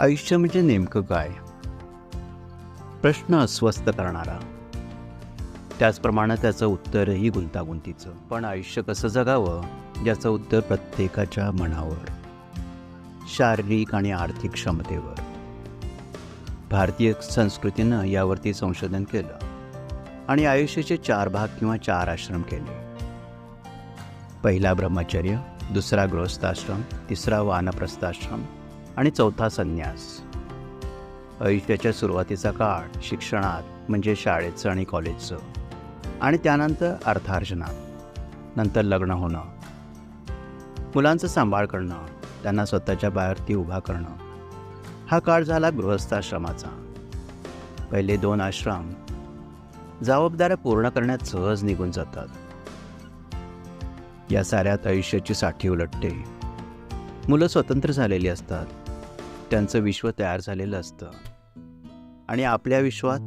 आयुष्य म्हणजे नेमकं काय? प्रश्न अस्वस्थ करणारा. त्याचप्रमाणे त्याचं उत्तरही गुंतागुंतीचं. पण आयुष्य कसं जगावं? याचं उत्तर प्रत्येकाच्या मनावर शारीरिक आणि आर्थिक क्षमतेवर. भारतीय संस्कृतीनं यावरती संशोधन केलं आणि आयुष्याचे चार भाग किंवा चार आश्रम केले. पहिला ब्रह्मचर्य दुसरा गृहस्थाश्रम तिसरा वानप्रस्थाश्रम आणि चौथा संन्यास. आयुष्याच्या सुरुवातीचा काळ शिक्षणात म्हणजे शाळेचं आणि कॉलेजचं. आणि त्यानंतर अर्थार्जनात. नंतर लग्न होणं. मुलांचं सांभाळ करणं. त्यांना स्वतःच्या बाहेरती उभा करणं. हा काळ झाला गृहस्थाश्रमाचा. पहिले दोन आश्रम जबाबदाऱ्या पूर्ण करण्यात सहज निघून जातात. या साऱ्यात आयुष्याची साठी उलटते. मुलं स्वतंत्र झालेली असतात. त्यांचं विश्व तयार झालेलं असतं. आणि आपल्या विश्वात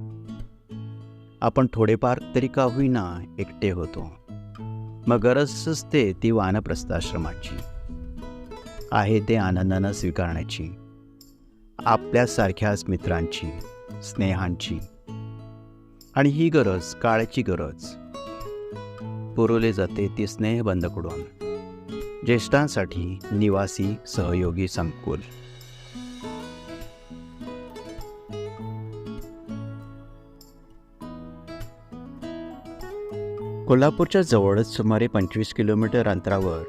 आपण थोडेफार तरी का होईना एकटे होतो. मग गरज असते ती वानप्रस्थाश्रमाची. आहे ते आनंदानं स्वीकारण्याची. आपल्यासारख्याच मित्रांची स्नेहांची. आणि ही गरज काळाची गरज. पुरवले जाते ती स्नेहबंधकडून. ज्येष्ठांसाठी निवासी सहयोगी संकुल. कोल्हापूरच्या जवळच सुमारे पंचवीस किलोमीटर अंतरावर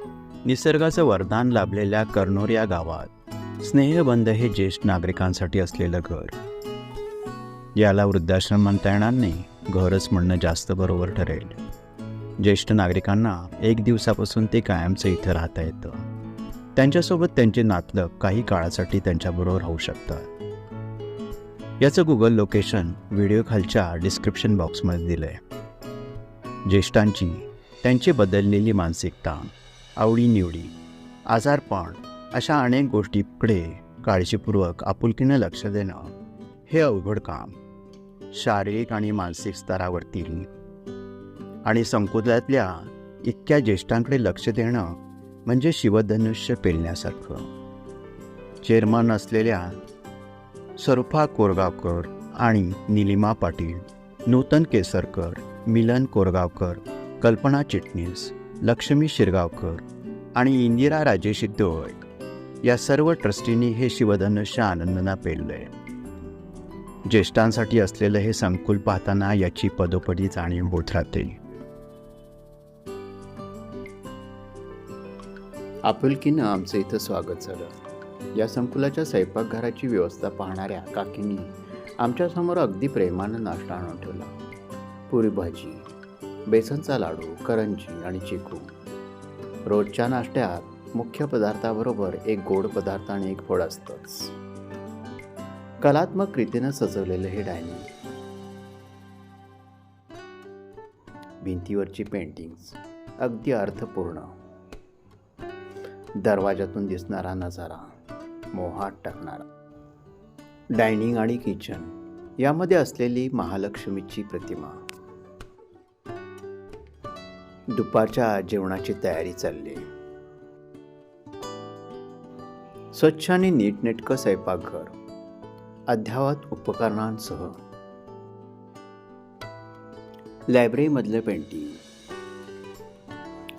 निसर्गाचं वरदान लाभलेल्या कर्नूर या गावात स्नेहबंध हे ज्येष्ठ नागरिकांसाठी असलेलं घर. याला वृद्धाश्रम म्हणता येणार नाही घरच म्हणणं जास्त बरोबर ठरेल. ज्येष्ठ नागरिकांना एक दिवसापासून ते कायमचं इथं राहता येतं. त्यांच्यासोबत त्यांचे नातलग काही काळासाठी त्यांच्याबरोबर राहू शकतात. याचं गुगल लोकेशन व्हिडिओ खालच्या डिस्क्रिप्शन बॉक्समध्ये दिलं आहे ज्येष्ठांची त्यांची बदललेली मानसिकता आवडीनिवडी आजारपण अशा अनेक गोष्टीकडे काळजीपूर्वक आपुलकीनं लक्ष देणं हे अवघड काम. शारीरिक आणि मानसिक स्तरावरतील आणि संकुलातल्या इतक्या ज्येष्ठांकडे लक्ष देणं म्हणजे शिवधनुष्य पेलण्यासारखं. चेअरमन असलेल्या सरुफा कोरगावकर आणि निलिमा पाटील नूतन केसरकर मिलन कोरगावकर कल्पना चिटणीस लक्ष्मी शिरगावकर आणि इंदिरा राजेश दोय या सर्व ट्रस्टींनी हे शिवधनुष्य आनंदना पेललंय. ज्येष्ठांसाठी असलेलं हे संकुल पाहताना याची पदोपदी जाणीव होत राहते. आपुलकीनं आमचं इथं स्वागत झालं. या संकुलाच्या स्वयंपाकघराची व्यवस्था पाहणाऱ्या काकींनी आमच्यासमोर अगदी प्रेमानं नाश्ता आणून ठेवला. पुरी भाजी बेसनचा लाडू करंजी आणि चिकू. रोजच्या नाश्त्यात मुख्य पदार्थाबरोबर एक गोड पदार्थ आणि एक फळ असतंच. कलात्मक रीतीनं सजवलेलं हे डायनिंग. भिंतीवरची पेंटिंग्स अगदी अर्थपूर्ण. दरवाजातून दिसणारा नजारा मोहात टाकणारा. डायनिंग आणि किचन यामध्ये असलेली महालक्ष्मीची प्रतिमा. दुपारच्या जेवणाची तयारी चालली. स्वच्छ आणि नीटनेटकं स्वयंपाकघर अद्यावत उपकरणांसह. लायब्ररीमधलं पेंटिंग.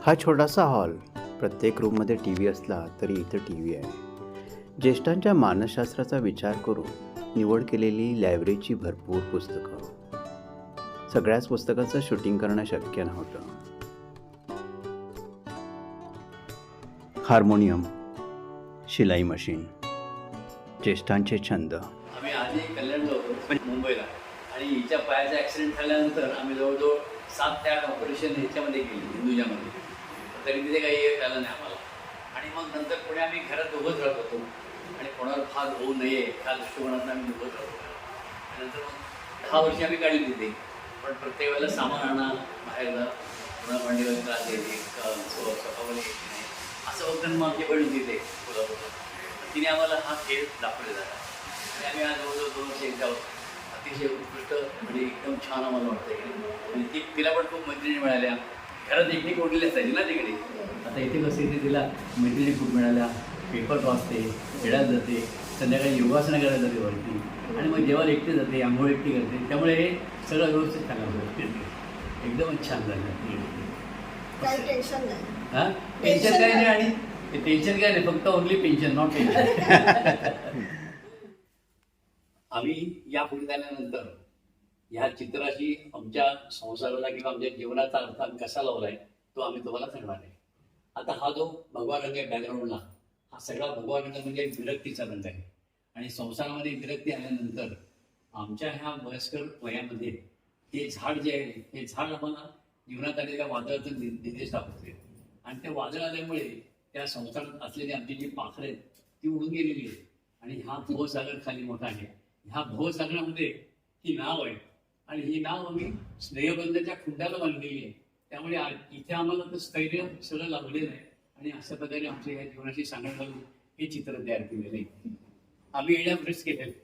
हा छोटासा हॉल प्रत्येक रूममध्ये टी व्ही असला तरी इथं टी व्ही आहे. ज्येष्ठांच्या मानसशास्त्राचा विचार करून निवड केलेली लायब्ररीची भरपूर पुस्तकं. सगळ्याच पुस्तकाचं शूटिंग करणं शक्य नव्हतं. हार्मोनियम शिलाई मशीन ज्येष्ठांचे छंद आम्ही आधी कल्याणला होतो मुंबईला आणि हिच्या पायाचा ॲक्सिडेंट झाल्यानंतर आम्ही जवळजवळ सात ते आठ ऑपरेशन ह्याच्यामध्ये केली हिंदुजामध्ये तरी तिथे काही एक झालं नाही आम्हाला आणि मग नंतर पुढे आम्ही घरात दोघंच राहत होतो आणि कोणावर फार होऊ नये ह्या दृष्टिकोनातून आम्ही दोघंच राहत होतो नंतर मग दहा वर्षी आम्ही काढली तिथे पण प्रत्येक वेळेला सामान आणा बाहेर जा पुन्हा भांडीवर त्रास द्यायचे स्वतःवर असं वक्त मग आमची बहीण तिथे कोल्हापूरला तिने आम्हाला हा खेळ दाखवलेला आहे. आणि आम्ही आज जवळजवळ दोन वर्ष एकदा अतिशय उत्कृष्ट म्हणजे एकदम छान आम्हाला वाटतं आणि ती तिला पण खूप मैत्रिणी मिळाल्या. घरात एकटी कोडलेली असायची ना तिकडे. आता इथे कसं ते तिला मैत्रिणी खूप मिळाल्या. पेपर वाचते खेळात जाते. संध्याकाळी योगासनं करायला जाते वरती. आणि मग जेव्हा एकटे जाते आंघोळ एकटी करते. त्यामुळे हे सगळं व्यवस्थित चांगलं एकदमच छान झालं. टेन्शन नाही. हा? टेन्शन काय नाही आणि? टेन्शन काय नाही फक्त ओनली पेन्शन नॉट टेन्शन आम्ही या पुढे झाल्यानंतर ह्या चित्राशी आमच्या संसाराला किंवा आमच्या जीवनाचा अर्थ आम्ही कसा लावलाय तो आम्ही तुम्हाला सांगणार आहे. आता हा जो भगवा रंग आहे बॅकग्राऊंडला हा सगळा भगवा रंग म्हणजे विरक्तीचा रंग आहे. आणि संसारामध्ये विरक्ती आल्यानंतर आमच्या ह्या वयस्कर वयामध्ये हे झाड जे आहे हे झाड आम्हाला जीवनात आलेल्या वादळाचं निर्देश दाखवते. आणि त्या वादळ आल्यामुळे त्या संसारात असलेली आमची जी पाखरं आहेत ती उडून गेलेली आहे आणि हा भवसागर खाली मोठा आहे. ह्या भवसागरामध्ये ही नाव आहे. आणि ही नाव आम्ही स्नेहबंधाच्या खुंडाला बांधलेली आहे. त्यामुळे इथे आम्हाला तर स्थैर्य सगळं लाभलेलं आहे. आणि अशा प्रकारे आमच्या या जीवनाशी सांगण घालून हे चित्र तयार केलेलं आहे. आम्ही येण्या प्रेस केलेलं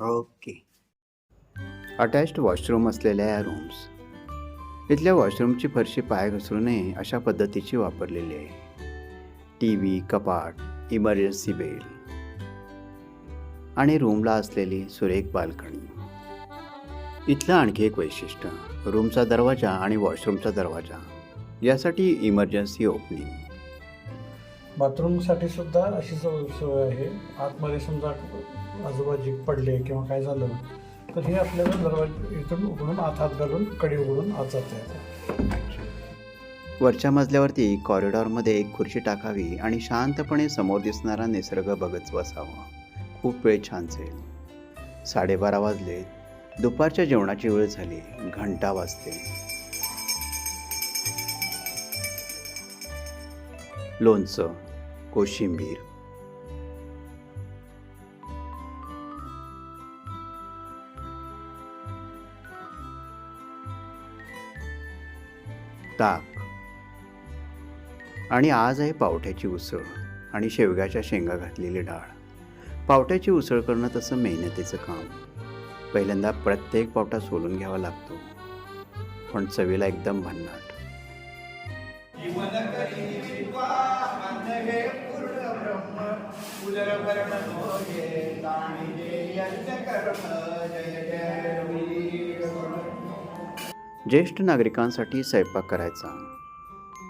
ओके अटॅच्ड वॉशरूम असलेल्या या रूम्स इथल्या वॉशरूमची फरशी पाय घसरू नये अशा पद्धतीची वापरलेली आहे. टी व्ही कपाट इमर्जन्सी बेल आणि रूमला असलेली सुरेख बाल्कनी. इथलं आणखी एक वैशिष्ट्य रूमचा दरवाजा आणि वॉशरूमचा दरवाजा. यासाठी इमर्जन्सी ओपनिंग बाथरूमसाठी सुद्धा अशी सोय आहे. आतमध्ये समजा आजूबाजी पडले किंवा काय झालं तर हे आपल्याला दरवाजा इथून उघडून आत हात घालून कडी उघडून आत जाता येतं वरच्या मजल्यावरती कॉरिडॉरमध्ये एक खुर्ची टाकावी आणि शांतपणे समोर दिसणारा निसर्ग बघत बसावा. खूप वेळ छान जाईल साडेबारा वाजले. दुपारच्या जेवणाची वेळ झाली. घंटा वाजते. लोणचं कोशिंबीर ताक. आणि आज आहे पावट्याची उसळ आणि शेवग्याच्या शेंगा घातलेली डाळ. पावट्याची उसळ करणं तसं मेहनतीचं काम. पहिल्यांदा प्रत्येक पावटा सोलून घ्यावा लागतो. पण चवीला एकदम भन्नाट. ज्येष्ठ नागरिकांसाठी स्वयंपाक करायचा.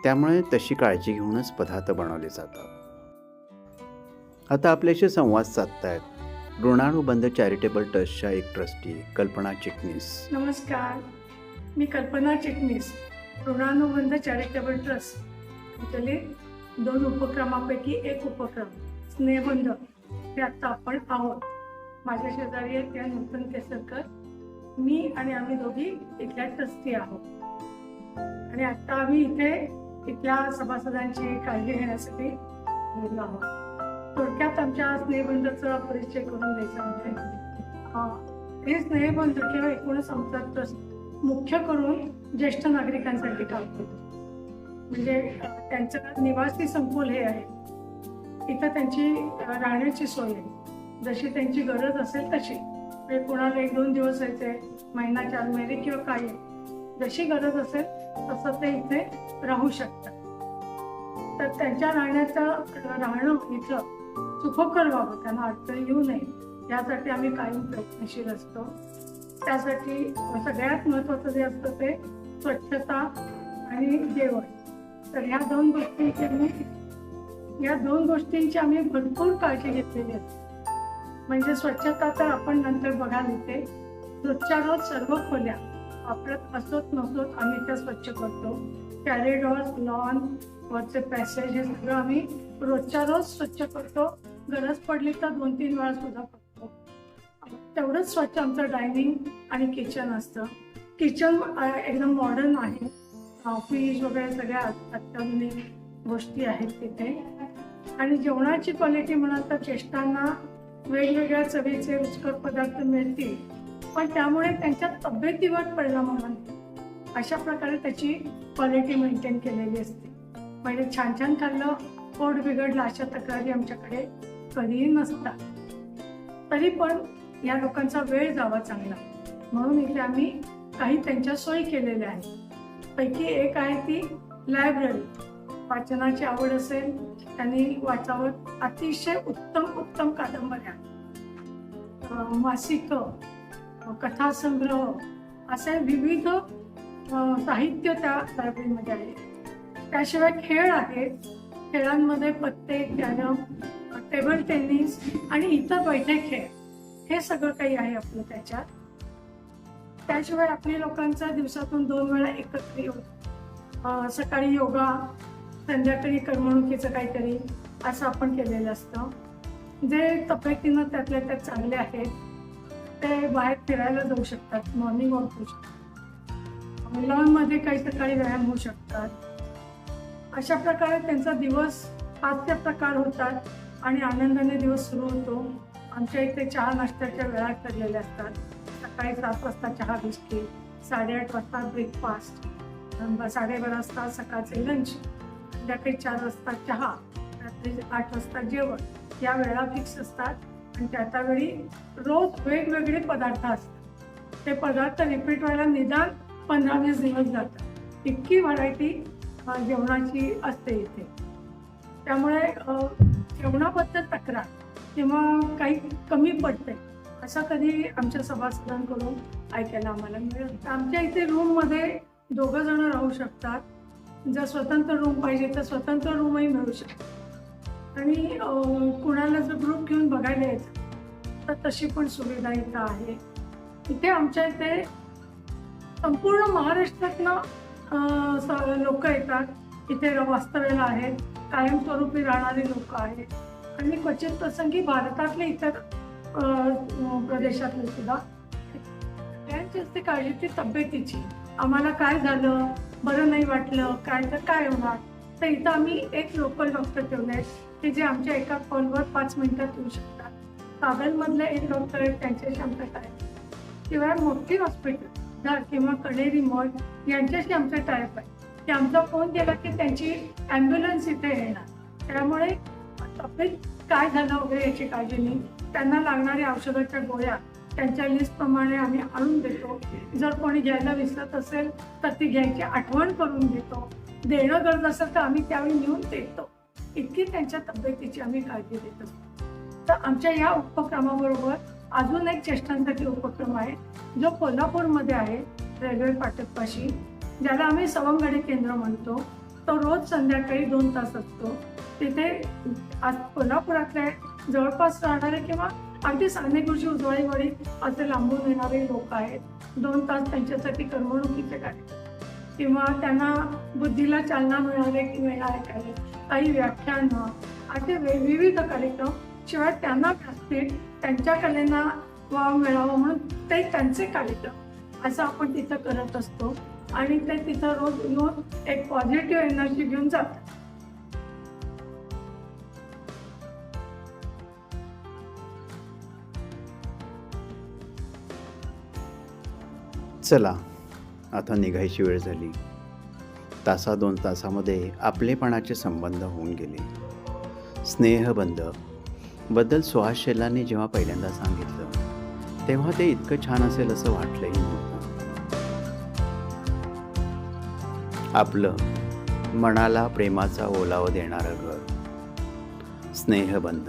त्यामुळे तशी काळजी घेऊनच पदार्थ बनवले जातात. आता आपल्याशी संवाद साधतायत. ऋणानुबंध चॅरिटेबल ट्रस्टच्या एक ट्रस्टी कल्पना चिटणीस. नमस्कार. मी कल्पना चिटणीस ऋणानुबंध चॅरिटेबल ट्रस्ट. इथले दोन उपक्रमापैकी एक उपक्रम स्नेहबंध हे आत्ता आपण आहोत माझ्या शेजारी आहेत त्या नूतन केसरकर. मी आणि आम्ही दोघी इथल्या ट्रस्टी आहोत. आणि आता आम्ही इथे इथल्या सभासदांची काळजी घेण्यासाठी बोललो आहोत. थोडक्यात आमच्या स्नेहबंधचा परिचय करून द्यायचा म्हणजे हे स्नेहबंध किंवा एकूणच आमचा ट्रस्ट मुख्य करून ज्येष्ठ नागरिकांसाठी काम करतो. म्हणजे त्यांचं निवासी संकुल हे आहे. इथं त्यांची राहण्याची सोय आहे. जशी त्यांची गरज असेल तशी. ते कोणाला एक दोन दिवस यायचे महिना चार महिने किंवा काही जशी गरज असेल तसं ते इथे राहू शकतात. तर त्यांच्या राहण्याचं राहणं इथं सुखकर व्हावं त्यांना अडचण येऊ नये. यासाठी आम्ही कायम प्रयत्नशील असतो. त्यासाठी सगळ्यात महत्त्वाचं जे असतं ते स्वच्छता आणि जेवण. तर ह्या दोन गोष्टींची आम्ही या दोन गोष्टींची आम्ही भरपूर काळजी घेतलेली असते म्हणजे स्वच्छता तर आपण नंतर बघायला येते रोजच्या रोज सर्व खोल्या वापरत असोत नसोत आम्ही त्या स्वच्छ करतो. कॅरिडॉर्स लॉन वरचे पॅसेज हे सगळं आम्ही रोजच्या रोज स्वच्छ करतो. गरज पडली तर दोन तीन वेळा सुद्धा करतो. तेवढंच स्वच्छ आमचं डायनिंग आणि किचन असतं. किचन एकदम मॉडर्न आहे. फ्रीज वगैरे सगळ्या अत्याधुनिक गोष्टी आहेत तिथे. आणि जेवणाची क्वालिटी म्हणाल तर ज्येष्ठांना वेगवेगळ्या चवीचे रुचकर पदार्थ मिळतील. पण त्यामुळे त्यांच्या तब्येतीवर परिणाम होणार नाही. अशा प्रकारे त्याची क्वालिटी मेंटेन केलेली असते. म्हणजे छान छान खाल्लं पोट बिघडलं अशा तक्रारी आमच्याकडे कधीही नसतात. तरी पण या लोकांचा वेळ जावा चांगला. म्हणून इथे आम्ही काही त्यांच्या सोयी केलेल्या आहेत. पैकी एक आहे ती लायब्ररी वाचनाची आवड असेल त्यांनी वाचावं अतिशय उत्तम उत्तम कादंबऱ्या. मासिक कथासंग्रह असे विविध साहित्य त्या लायब्ररीमध्ये आहे. त्याशिवाय खेळ आहेत. खेळांमध्ये पत्ते कॅरम टेबल टेनिस आणि इतर बैठे खेळ. हे सगळं काही आहे आपलं त्याच्यात. त्याशिवाय आपल्या लोकांचा दिवसातून दोन वेळा एकत्र येऊन सकाळी योगा संध्याकाळी करमणुकीचं काहीतरी असं आपण केलेलं असतं. जे तब्येतीनं त्यातल्या त्यात चांगले आहेत ते बाहेर फिरायला जाऊ शकतात मॉर्निंग वॉक होऊ शकतात. लॉनमध्ये काही सकाळी व्यायाम होऊ शकतात. अशा प्रकारे त्यांचा दिवस हास्य प्रकार होतात आणि आनंदाने दिवस सुरू होतो. आमच्या इथे चहा नाश्त्याच्या वेळा ठरलेल्या असतात. सकाळी सात वाजता चहा बिस्किट साडेआठ वाजता ब्रेकफास्ट साडेबारा वाजता सकाळचे लंच संध्याकाळी चार वाजता चहा रात्री आठ वाजता जेवण या वेळा फिक्स असतात. आणि त्या त्यावेळी रोज वेगवेगळे पदार्थ असतात. ते पदार्थ रिपीट व्हायला निदान पंधरा वीस दिवस जातात. इतकी व्हरायटी जेवणाची असते इथे. त्यामुळे जेवणाबद्दल तक्रार किंवा काही कमी पडते असं कधी आमच्या सभासदांकडून ऐकायला आम्हाला मिळत आमच्या इथे रूममध्ये दोघं जण राहू शकतात. जर स्वतंत्र रूम पाहिजे तर स्वतंत्र रूमही मिळू शकतो. आणि कुणाला जर ग्रुप घेऊन बघायला यायचं तर तशी पण सुविधा इथं आहे. इथे आमच्या इथे संपूर्ण महाराष्ट्रातनं लोक येतात. इथे वास्तव्याला आहेत कायमस्वरूपी राहणारी लोक आहेत. आणि क्वचित प्रसंगी भारतातले इतर प्रदेशातले सुद्धा सगळ्यांची असते काळजी ती तब्येतीची आम्हाला काय झालं? बरं नाही वाटलं. काय तर काय होणार? तर इथं आम्ही एक लोकल डॉक्टर ठेवले आहेत की जे आमच्या एका कॉलवर पाच मिनिटात येऊ शकतात. कागलमधले एक डॉक्टर आहेत त्यांच्याशी आमचं काय शिवाय मोठी हॉस्पिटल धर किंवा कणेरी मॉल यांच्याशी आमचा टायप आहे. की आमचा फोन केला की त्यांची ॲम्ब्युलन्स इथे येणार. त्यामुळे तब्येत काय झालं वगैरे याची काळजी नाही. त्यांना लागणाऱ्या औषधाच्या गोळ्या त्यांच्या लिस्टप्रमाणे आम्ही आणून देतो. जर कोणी घ्यायला विसरत असेल तर ती घ्यायची आठवण करून देतो देणं गरज असेल तर आम्ही त्यावेळी नेऊन देतो. इतकी त्यांच्या तब्येतीची आम्ही काळजी देत असतो. तर आमच्या या उपक्रमाबरोबर अजून एक ज्येष्ठांसाठी उपक्रम आहे. जो कोल्हापूरमध्ये आहे रेल्वे फाटकपाशी ज्याला आम्ही सवंगडी केंद्र म्हणतो. तो रोज संध्याकाळी दोन तास असतो. तिथे आज कोल्हापुरातले जवळपास राहणारे किंवा अगदी सानेगुरुजी उजवाळीवाडी असे लांबून येणारे लोक आहेत. दोन तास त्यांच्यासाठी करमणुकीचे कार्यक्रम. किंवा त्यांना बुद्धीला चालना मिळाले की मिळाले काही काही व्याख्यानं असे वे- विविध कार्यक्रम. शिवाय त्यांना व्यासपीठ त्यांच्या कलेना वाव मिळावा म्हणून ते त्यांचे कार्यक्रम. असं आपण तिथं करत असतो. आणि ते तिथं रोज येऊन एक पॉझिटिव्ह एनर्जी घेऊन जातात. चला आता निघायची वेळ झाली. तासा दोन तासामध्ये आपलेपणाचे संबंध होऊन गेले. स्नेहबंधबद्दल सुहास शेलांनी जेव्हा पहिल्यांदा सांगितलं तेव्हा ते इतकं छान असेल असं वाटलंही नव्हतं. आपलं मनाला प्रेमाचा ओलावा देणारं घर. स्नेहबंध